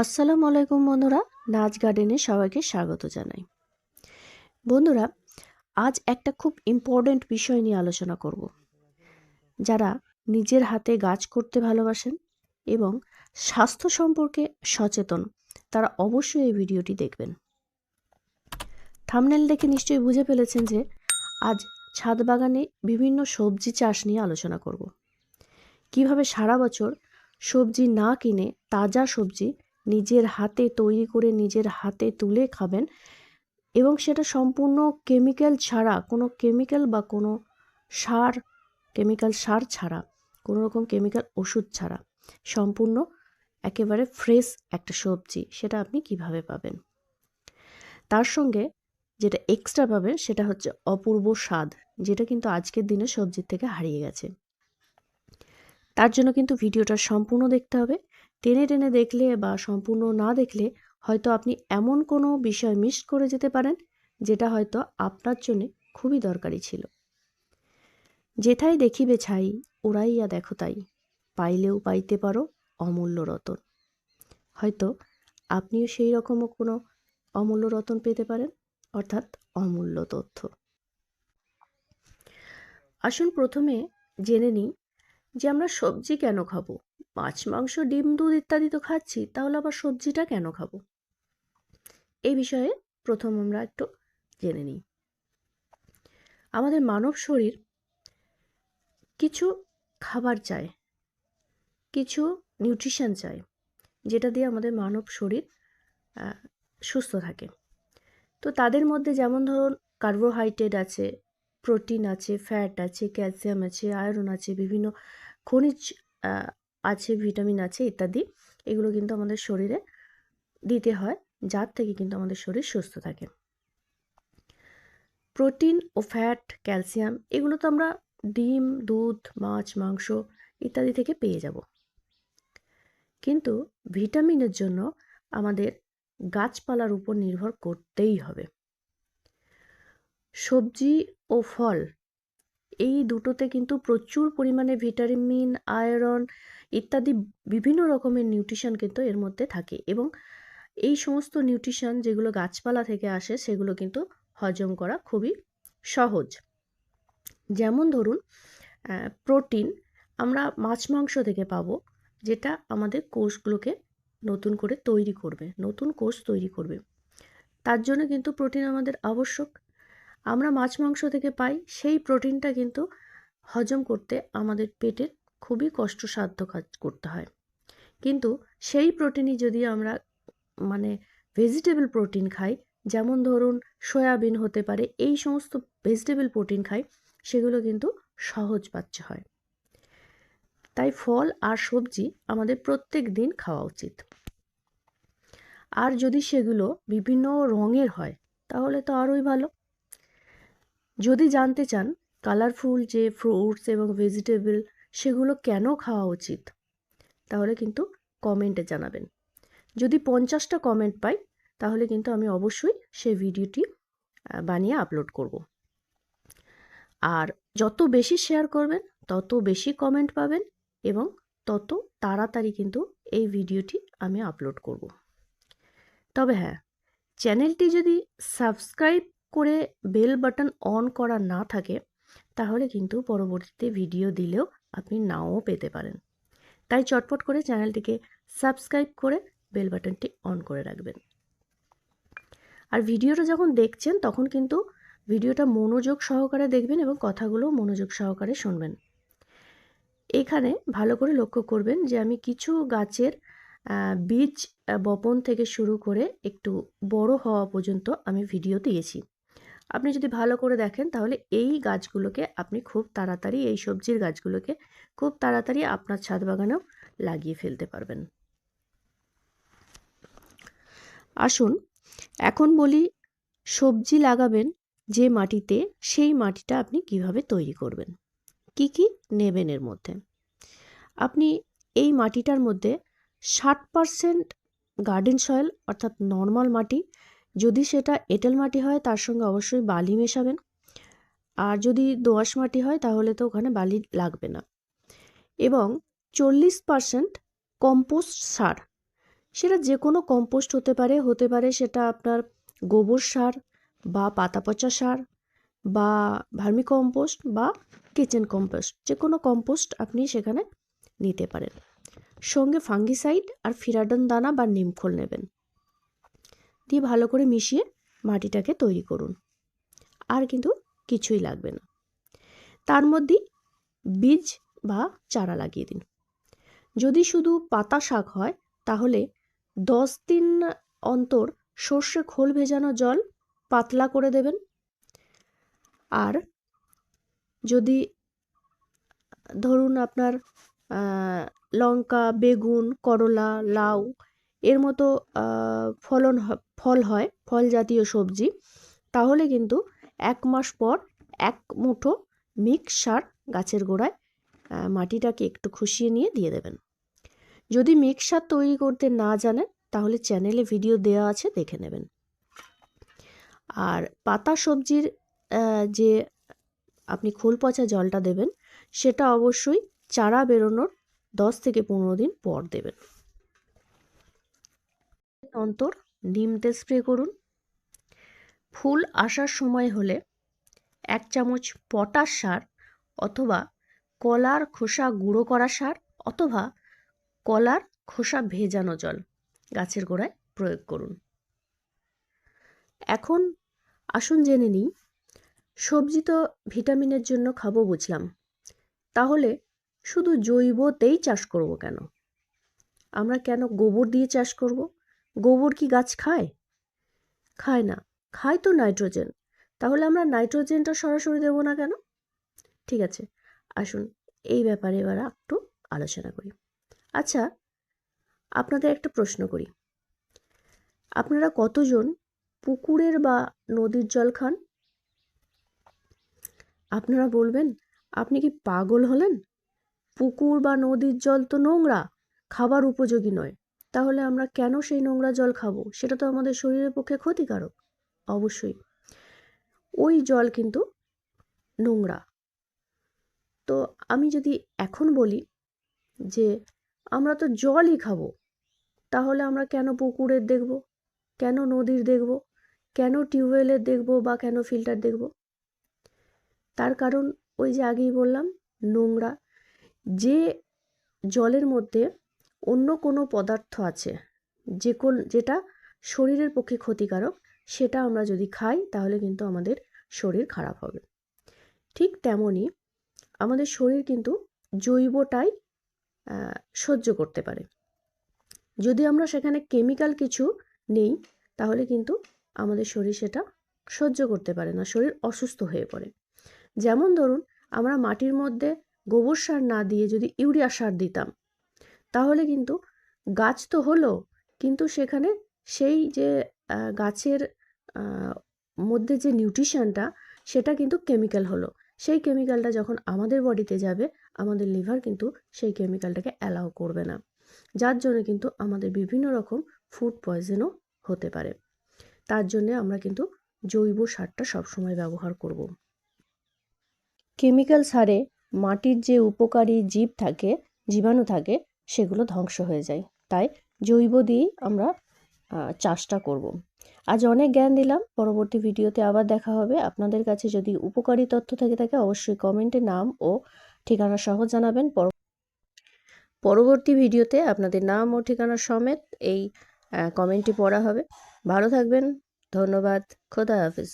আসসালামু আলাইকুম বন্ধুরা, নাচ গার্ডেনে সবাইকে স্বাগত জানাই। বন্ধুরা, আজ একটা খুব ইম্পর্ট্যান্ট বিষয় নিয়ে আলোচনা করব। যারা নিজের হাতে গাছ করতে ভালোবাসেন এবং স্বাস্থ্য সম্পর্কে সচেতন, তারা অবশ্যই এই ভিডিওটি দেখবেন। থামনেল দেখে নিশ্চয়ই বুঝে ফেলেছেন যে, আজ ছাদ বাগানে বিভিন্ন সবজি চাষ নিয়ে আলোচনা করব। কীভাবে সারা বছর সবজি না কিনে তাজা সবজি নিজের হাতে তৈরি করে নিজের হাতে তুলে খাবেন এবং সেটা সম্পূর্ণ কেমিক্যাল ছাড়া, কোনো কেমিক্যাল বা কোনো সার কেমিক্যাল সার ছাড়া, কোনো রকম কেমিক্যাল ওষুধ ছাড়া, সম্পূর্ণ একেবারে ফ্রেশ একটা সবজি, সেটা আপনি কীভাবে পাবেন? তার সঙ্গে যেটা এক্সট্রা পাবেন সেটা হচ্ছে অপূর্ব স্বাদ, যেটা কিন্তু আজকের দিনে সবজির থেকে হারিয়ে গেছে। তার জন্য কিন্তু ভিডিওটা সম্পূর্ণ দেখতে হবে। টেনে টেনে দেখলে বা সম্পূর্ণ না দেখলে হয়তো আপনি এমন কোনো বিষয় মিস করে যেতে পারেন, যেটা হয়তো আপনার জন্য খুবই দরকারি ছিল। যেথায় দেখিবে ছাই ওরাইয়া দেখো তাই, পাইলেও পাইতে পারো অমূল্য রতন। হয়তো আপনিও সেই রকমও কোনো অমূল্য রতন পেতে পারেন, অর্থাৎ অমূল্য তথ্য। আসুন প্রথমে জেনে নিই যে আমরা সবজি কেন খাব। মাছ, মাংস, ডিম, দুধ ইত্যাদি তো খাচ্ছি, তাহলে আবার সবজিটা কেন খাব? এই বিষয়ে প্রথম আমরা একটু জেনে নিই। আমাদের মানব শরীর কিছু খাবার চায়, কিছু নিউট্রিশন চায়, যেটা দিয়ে আমাদের মানব শরীর সুস্থ থাকে। তো তাদের মধ্যে যেমন ধরুন কার্বোহাইড্রেট আছে প্রোটিন আছে ফ্যাট আছে ক্যালসিয়াম আছে আয়রন আছে, বিভিন্ন খনিজ আছে, ভিটামিন আছে ইত্যাদি, এগুলো কিন্তু আমাদের শরীরে দিতে হয়, যার থেকে কিন্তু আমাদের শরীর সুস্থ থাকে। প্রোটিন ও ফ্যাট, ক্যালসিয়াম, এগুলো তো আমরা ডিম, দুধ, মাছ, মাংস ইত্যাদি থেকে পেয়ে যাব। কিন্তু ভিটামিনের জন্য আমাদের গাছপালার উপর নির্ভর করতেই হবে। সবজি ও ফল এই দুটোতে কিন্তু প্রচুর পরিমাণে ভিটামিন, আয়রন ইত্যাদি বিভিন্ন রকমের নিউট্রিশন কিন্তু এর মধ্যে থাকে এবং এই সমস্ত নিউট্রিশন যেগুলো গাছপালা থেকে আসে সেগুলো কিন্তু হজম করা খুবই সহজ। যেমন ধরুন প্রোটিন আমরা মাছ মাংস থেকে পাবো যেটা আমাদের কোষগুলোকে নতুন করে তৈরি করবে, নতুন কোষ তৈরি করবে। তার জন্য কিন্তু প্রোটিন আমাদের আবশ্যক। আমরা মাছ মাংস থেকে পাই, সেই প্রোটিনটা কিন্তু হজম করতে আমাদের পেটের খুবই কষ্টসাধ্য কাজ করতে হয়। কিন্তু সেই প্রোটিনই যদি আমরা মানে ভেজিটেবল প্রোটিন খাই, যেমন ধরুন সয়াবিন হতে পারে, এই সমস্ত ভেজিটেবল প্রোটিন খাই, সেগুলো কিন্তু সহজ পাচ্ছে হয়। তাই ফল আর সবজি আমাদের প্রত্যেক দিন খাওয়া উচিত। আর যদি সেগুলো বিভিন্ন রঙের হয়, তাহলে তো আরোই ভালো। যদি জানতে চান কালারফুল যে ফ্রুটস এবং ভেজিটেবল সেগুলো কেন খাওয়া উচিত, তাহলে কিন্তু কমেন্টে জানাবেন। যদি পঞ্চাশটা কমেন্ট পাই, তাহলে কিন্তু আমি অবশ্যই সেই ভিডিওটি বানিয়ে আপলোড করব। আর যত বেশি শেয়ার করবেন, তত বেশি কমেন্ট পাবেন এবং তত তাড়াতাড়ি কিন্তু এই ভিডিওটি আমি আপলোড করব। তবে হ্যাঁ চ্যানেলটি যদি সাবস্ক্রাইব করে বেল বাটন অন করা না থাকে, তাহলে কিন্তু পরবর্তীতে ভিডিও দিলেও আপনি নাও পেতে পারেন। তাই চটপট করে চ্যানেলটিকে সাবস্ক্রাইব করে বেল বাটনটি অন করে রাখবেন। আর ভিডিওটা যখন দেখছেন, তখন কিন্তু ভিডিওটা মনোযোগ সহকারে দেখবেন এবং কথাগুলো মনোযোগ সহকারে শুনবেন। এখানে ভালো করে লক্ষ্য করবেন যে আমি কিছু গাছের বীজ বপন থেকে শুরু করে একটু বড় হওয়া পর্যন্ত আমি ভিডিও দিয়েছি। আপনি যদি ভালো করে দেখেন, তাহলে এই গাছগুলোকে আপনি খুব তাড়াতাড়ি, এই সবজির গাছগুলোকে খুব তাড়াতাড়ি আপনার ছাদ বাগানেও লাগিয়ে ফেলতে পারবেন। আসুন, এখন বলি সবজি লাগাবেন যে মাটিতে, সেই মাটিটা আপনি কীভাবে তৈরি করবেন? কি কি নেবেন এর মধ্যে? আপনি এই মাটিটার মধ্যে ষাট পারসেন্ট গার্ডেন সয়েল, অর্থাৎ নর্মাল মাটি যদি সেটা এঁটেল মাটি হয়, তার সঙ্গে অবশ্যই বালি মেশাবেন। আর যদি দোআঁশ মাটি হয়, তাহলে তো ওখানে বালি লাগবে না। এবং চল্লিশ পারসেন্ট কম্পোস্ট সার, সেটা যে কোনো কম্পোস্ট হতে পারে হতে পারে সেটা আপনার গোবর সার বা পাতা পচা সার বা ভার্মি কম্পোস্ট বা কিচেন কম্পোস্ট যে কোনো কম্পোস্ট আপনি সেখানে নিতে পারেন। সঙ্গে ফাঙ্গিসাইড আর ফিরাডন দানা বা নিমখোল নেবেন। দিয়ে ভালো করে মিশিয়ে মাটিটাকে তৈরি করুন। আর কিন্তু কিছুই লাগবে না। তার মধ্যেই বীজ বা চারা লাগিয়ে দিন। যদি শুধু পাতা শাক হয়, তাহলে দশ দিন অন্তর সর্ষে খোল ভেজানো জল পাতলা করে দেবেন। আর যদি ধরুন আপনার লঙ্কা, বেগুন, করলা, লাউ এর মতো ফলন ফল হয়, ফল জাতীয় সবজি। তাহলে কিন্তু এক মাস পর এক মুঠো মিক্স সার গাছের গোড়ায় মাটিটাকে একটু খুশিয়ে নিয়ে দিয়ে দেবেন। যদি মিক্স সার তৈরি করতে না জানেন, তাহলে চ্যানেলে ভিডিও দেওয়া আছে, দেখে নেবেন। আর পাতা সবজির যে আপনি খোল পচা জলটা দেবেন, সেটা অবশ্যই চারা বেরোনোর দশ থেকে পনেরো দিন পর দেবেন। অন্তর নিম তেল স্প্রে করুন। ফুল আসার সময় হলে এক চামচ পটাশ সার অথবা কলার খোসা গুঁড়ো করা সার অথবা কলার খোসা ভেজানো জল গাছের গোড়ায় প্রয়োগ করুন। এখন আসুন জেনে নিই, সবজি তো ভিটামিনের জন্য খাব বুঝলাম। তাহলে শুধু জৈবতেই চাষ করব কেন? আমরা কেন গোবর দিয়ে চাষ করব? গোবর কি গাছ খায়? খায় না। খায় তো নাইট্রোজেন। তাহলে আমরা নাইট্রোজেনটা সরাসরি দেবো না কেন? ঠিক আছে, আসুন এই ব্যাপারে এবার একটু আলোচনা করি। আচ্ছা আপনাদের একটা প্রশ্ন করি। আপনারা কতজন পুকুরের বা নদীর জল খান? আপনারা বলবেন, আপনি কি পাগল হলেন? পুকুর বা নদীর জল তো নোংরা, খাবার উপযোগী নয়। তাহলে আমরা কেন সেই নোংরা জল খাব? সেটা তো আমাদের শরীরের পক্ষে ক্ষতিকারক। অবশ্যই। ওই জল কিন্তু নোংরা। তো আমি যদি এখন বলি যে আমরা তো জলই খাব, তাহলে আমরা কেন পুকুরের দেখব? কেন নদীর দেখব? কেন টিউবওয়েলের দেখব বা কেন ফিল্টার দেখব? তার কারণ ওই যে আগেই বললাম, নোংরা। যে জলের মধ্যে অন্য কোনো পদার্থ আছে, যে কোন, যেটা শরীরের পক্ষে ক্ষতিকারক, সেটা আমরা যদি খাই, তাহলে কিন্তু আমাদের শরীর খারাপ হবে। ঠিক তেমনই আমাদের শরীর কিন্তু জৈবটাই সহ্য করতে পারে। যদি আমরা সেখানে কেমিক্যাল কিছু নেই, তাহলে কিন্তু আমাদের শরীর সেটা সহ্য করতে পারে না, শরীর অসুস্থ হয়ে পড়ে। যেমন ধরুন, আমরা মাটির মধ্যে গোবর সার না দিয়ে যদি ইউরিয়া সার দিতাম তাহলে কিন্তু গাছ তো হলো, কিন্তু সেখানে সেই যে গাছের মধ্যে যে নিউট্রিশনটা, সেটা কিন্তু কেমিক্যাল হলো। সেই কেমিক্যালটা যখন আমাদের বডিতে যাবে, আমাদের লিভার কিন্তু সেই কেমিক্যালটাকে অ্যালাউ করবে না। যার জন্য কিন্তু আমাদের বিভিন্ন রকম ফুড পয়জনও হতে পারে। তার জন্য আমরা কিন্তু জৈব সারটা সবসময় ব্যবহার করব। কেমিক্যাল সারে মাটির যে উপকারী জীব থাকে, জীবাণু থাকে সেগুলো ধ্বংস হয়ে যায়। তাই জৈব দিয়েই আমরা চাষটা করব। আজ অনেক জ্ঞান দিলাম। পরবর্তী ভিডিওতে আবার দেখা হবে। আপনাদের কাছে যদি উপকারী তথ্য থেকে থাকে, অবশ্যই কমেন্টে নাম ও ঠিকানা সহ জানাবেন। পর- পরবর্তী ভিডিওতে আপনাদের নাম ও ঠিকানা সমেত এই কমেন্টটি পড়া হবে। ভালো থাকবেন। ধন্যবাদ। খোদা হাফিজ।